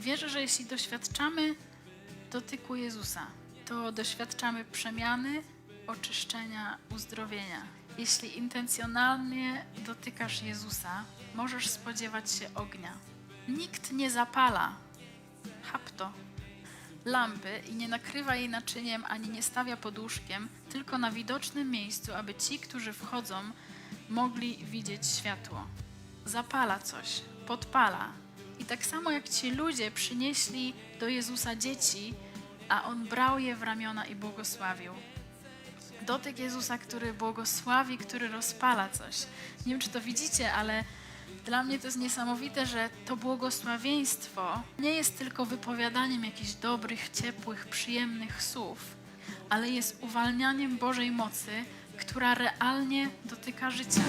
Wierzę, że jeśli doświadczamy dotyku Jezusa, to doświadczamy przemiany, oczyszczenia, uzdrowienia. Jeśli intencjonalnie dotykasz Jezusa, możesz spodziewać się ognia. Nikt nie zapala, chap to, lampy i nie nakrywa jej naczyniem ani nie stawia pod łóżkiem, tylko na widocznym miejscu, aby ci, którzy wchodzą, mogli widzieć światło. Zapala coś, podpala. Tak samo jak ci ludzie przynieśli do Jezusa dzieci, a on brał je w ramiona i błogosławił. Dotyk Jezusa, który błogosławi, który rozpala coś. Nie wiem, czy to widzicie, ale dla mnie to jest niesamowite, że to błogosławieństwo nie jest tylko wypowiadaniem jakichś dobrych, ciepłych, przyjemnych słów, ale jest uwalnianiem Bożej mocy, która realnie dotyka życia.